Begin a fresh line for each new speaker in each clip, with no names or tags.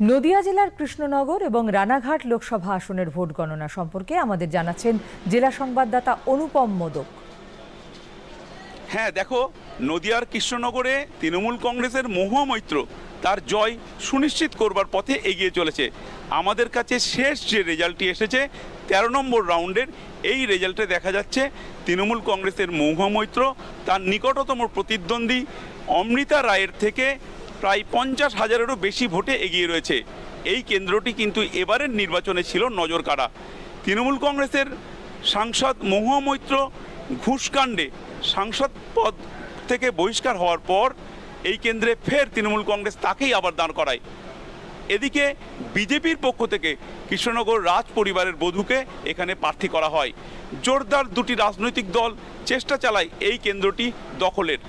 নদিয়া জেলার কৃষ্ণনগর এবং রানাঘাট লোকসভা আসনের ভোট গণনা সম্পর্কে আমাদের জানাচ্ছেন জেলা সংবাদদাতা অনুপম মোদক।
হ্যাঁ দেখো, নদিয়ার কৃষ্ণনগরে তৃণমূল কংগ্রেসের মহুয়া মৈত্র তার জয় সুনিশ্চিত করবার পথে এগিয়ে চলেছে। আমাদের কাছে শেষ যে রেজাল্টটি এসেছে, তেরো নম্বর রাউন্ডের এই রেজাল্টে দেখা যাচ্ছে তৃণমূল কংগ্রেসের মহুয়া মৈত্র, তার নিকটতম প্রতিদ্বন্দ্বী অমৃতা রায়ের থেকে প্রায় পঞ্চাশ হাজারেরও বেশি ভোটে এগিয়ে রয়েছে। এই কেন্দ্রটি কিন্তু এবারের নির্বাচনে ছিল নজর কাড়া তৃণমূল কংগ্রেসের সাংসদ মহুয়া মৈত্র ঘুষকাণ্ডে সাংসদ পদ থেকে বহিষ্কার হওয়ার পর এই কেন্দ্রে ফের তৃণমূল কংগ্রেস তাকেই আবার দাঁড় করায়। এদিকে বিজেপির পক্ষ থেকে কৃষ্ণনগর রাজ পরিবারের বধূকে এখানে প্রার্থী করা হয়। জোরদার দুটি রাজনৈতিক দল চেষ্টা চালায় এই কেন্দ্রটি দখলের।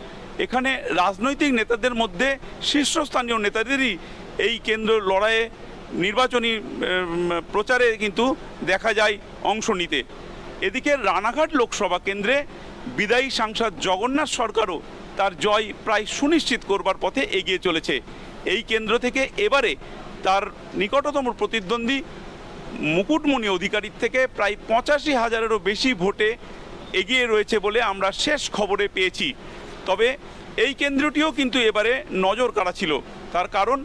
এখানে রাজনৈতিক নেতাদের মধ্যে শীর্ষস্থানীয় নেতাদেরই এই কেন্দ্র লড়াইয়ে নির্বাচনী প্রচারে কিন্তু দেখা যায় অংশ নিতে। এদিকে রানাঘাট লোকসভা কেন্দ্রে বিদায়ী সাংসদ জগন্নাথ সরকারও তার জয় প্রায় সুনিশ্চিত করবার পথে এগিয়ে চলেছে। এই কেন্দ্র থেকে এবারে তার নিকটতম প্রতিদ্বন্দ্বী মুকুটমণি অধিকারীর থেকে প্রায় পঁচাশি হাজারেরও বেশি ভোটে এগিয়ে রয়েছে বলে আমরা শেষ খবরে পেয়েছি। তবে এই কেন্দ্রটিও কিন্তু এবারে নজর কাড়া ছিল। তার কারণ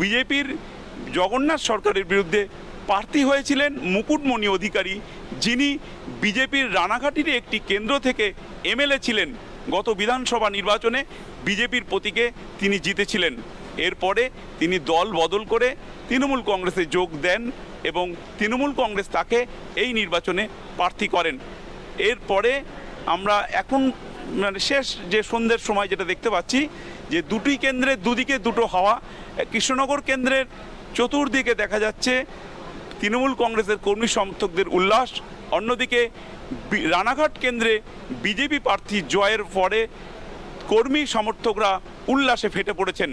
বিজেপির জগন্নাথ সরকারের বিরুদ্ধে প্রার্থী হয়েছিলেন মুকুটমণি অধিকারী, যিনি বিজেপির রানাঘাটির একটি কেন্দ্র থেকে এমএলএ ছিলেন। গত বিধানসভা নির্বাচনে বিজেপির প্রতীকে তিনি জিতেছিলেন। এরপরে তিনি দল বদল করে তৃণমূল কংগ্রেসে যোগ দেন এবং তৃণমূল কংগ্রেস তাকে এই নির্বাচনে প্রার্থী করেন। এরপরে আমরা এখন মানে শেষ যে সন্ধ্যের সময় যেটা দেখতে পাচ্ছি, যে দুটি কেন্দ্রে দুদিকে দুটো হাওয়া, কৃষ্ণনগর কেন্দ্রের চতুর্দিকে দেখা যাচ্ছে তৃণমূল কংগ্রেসের কর্মী সমর্থকদের উল্লাস, অন্যদিকে রানাঘাট কেন্দ্রে বিজেপি প্রার্থী জয়ের পরে কর্মী সমর্থকরা উল্লাসে ফেটে পড়েছেন।